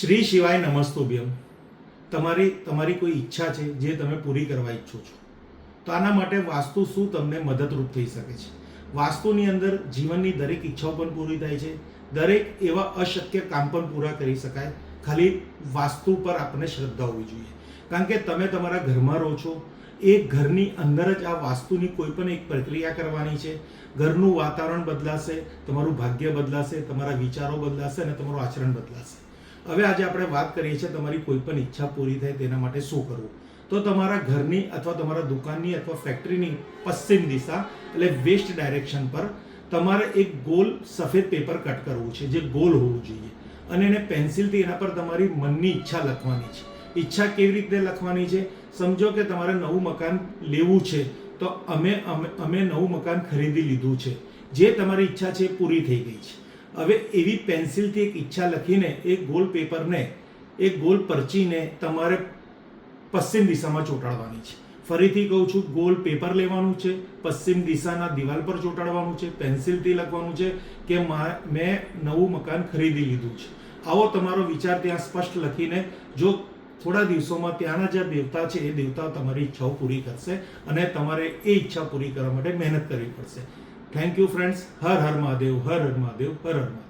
શ્રી શિવાય નમસ્તુભ્યમ. તમારી તમારી કોઈ ઈચ્છા છે જે તમે પૂરી કરવા ઈચ્છો છો. તો આના માટે વાસ્તુ શું તમને મદદરૂપ થઈ શકે છે? વાસ્તુની અંદર જીવનની દરેક ઈચ્છાઓ પણ પૂરી થાય છે. દરેક એવા અશક્ય કામ પણ પૂરા કરી શકાય. ખાલી વાસ્તુ પર આપણને શ્રદ્ધા હોવી જોઈએ. કારણ કે તમે તમારા ઘરમાં રહો છો. એ ઘરની અંદર જ આ વાસ્તુની કોઈ પણ એક પ્રક્રિયા કરવાની છે. ઘરનું વાતાવરણ બદલાશે, તમારું ભાગ્ય બદલાશે, તમારા વિચારો બદલાશે અને તમારું આચરણ બદલાશે. હવે આજે આપણે વાત કરીએ છીએ તમારી કોઈ પણ ઈચ્છા પૂરી થાય તેના માટે શું કરવું? તો તમારા ઘરની અથવા તમારા દુકાનની અથવા ફેક્ટરીની પશ્ચિમ દિશા, એટલે વેસ્ટ ડાયરેક્શન પર તમારે એક ગોલ સફેદ પેપર કટ કરવું છે, જે ગોલ હોવું જોઈએ. અને એને પેન્સિલથી એના પર તમારી મનની ઈચ્છા લખવાની છે. ઈચ્છા કેવી રીતે લખવાની છે? સમજો કે તમારે નવું મકાન લેવું છે, તો અમે અમે નવું મકાન ખરીદી લીધું છે. જે તમારી ઈચ્છા છે પૂરી થઈ ગઈ છે. હવે એવી પેન્સિલથી એક ઈચ્છા લખીને, એક ગોલ પેપરને, એક ગોલ પરચીને તમારે પશ્ચિમ દિશામાં ચોંટાડવાની છે. ફરીથી કહું છું, ગોલ પેપર લેવાનું છે, પશ્ચિમ દિશાના દિવાલ પર ચોંટાડવાનું છે, પેન્સિલથી લખવાનું છે કે મા- નવું મકાન ખરીદી લીધું છે. આવો તમારો વિચાર ત્યાં સ્પષ્ટ લખીને, જો થોડા દિવસોમાં ત્યાંના જે દેવતા છે, એ દેવતા તમારી ઈચ્છાઓ પૂરી કરશે અને તમારે એ ઈચ્છા પૂરી કરવા માટે મહેનત કરવી પડશે. થેન્ક યુ ફ્રેન્ડ્સ હર હર મહાદેવ હર હર મહાદેવ હર હર મહાદેવ